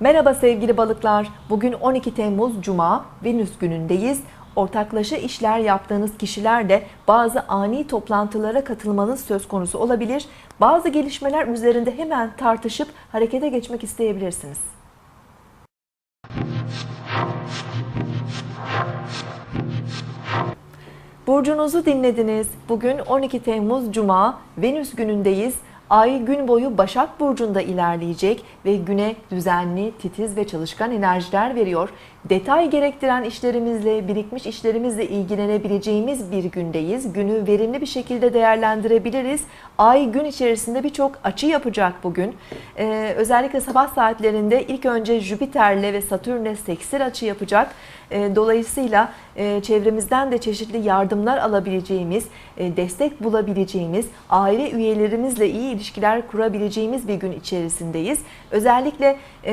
Merhaba sevgili balıklar. Bugün 12 Temmuz Cuma, Venüs günündeyiz. Ortaklaşa işler yaptığınız kişilerle bazı ani toplantılara katılmanız söz konusu olabilir. Bazı gelişmeler üzerinde hemen tartışıp harekete geçmek isteyebilirsiniz. Burcunuzu dinlediniz. Bugün 12 Temmuz Cuma, Venüs günündeyiz. Ay gün boyu Başak Burcu'nda ilerleyecek ve güne düzenli, titiz ve çalışkan enerjiler veriyor. Detay gerektiren işlerimizle, birikmiş işlerimizle ilgilenebileceğimiz bir gündeyiz. Günü verimli bir şekilde değerlendirebiliriz. Ay gün içerisinde birçok açı yapacak bugün. Ee, özellikle sabah saatlerinde ilk önce Jüpiter'le ve Satürn'le seksir açı yapacak. Ee, dolayısıyla e, çevremizden de çeşitli yardımlar alabileceğimiz, e, destek bulabileceğimiz, aile üyelerimizle iyi ilişkiler kurabileceğimiz bir gün içerisindeyiz. Özellikle e,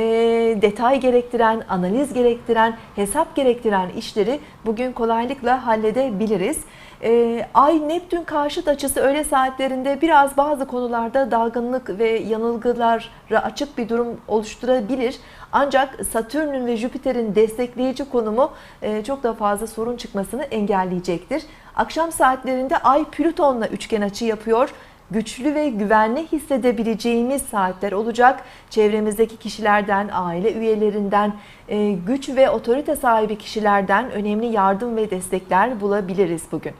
detay gerektiren, analiz gerektiren, hesap gerektiren işleri bugün kolaylıkla halledebiliriz. E, Ay Neptün karşıt açısı öğle saatlerinde biraz bazı konularda dalgınlık ve yanılgılara açık bir durum oluşturabilir. Ancak Satürn'ün ve Jüpiter'in destekleyici konumu e, çok daha fazla sorun çıkmasını engelleyecektir. Akşam saatlerinde Ay Plüton'la üçgen açı yapıyor güçlü ve güvenli hissedebileceğimiz saatler olacak. Çevremizdeki kişilerden, aile üyelerinden, e, güç ve otorite sahibi kişilerden önemli yardım ve destekler bulabiliriz bugün.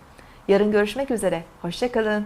Yarın görüşmek üzere. Hoşçakalın.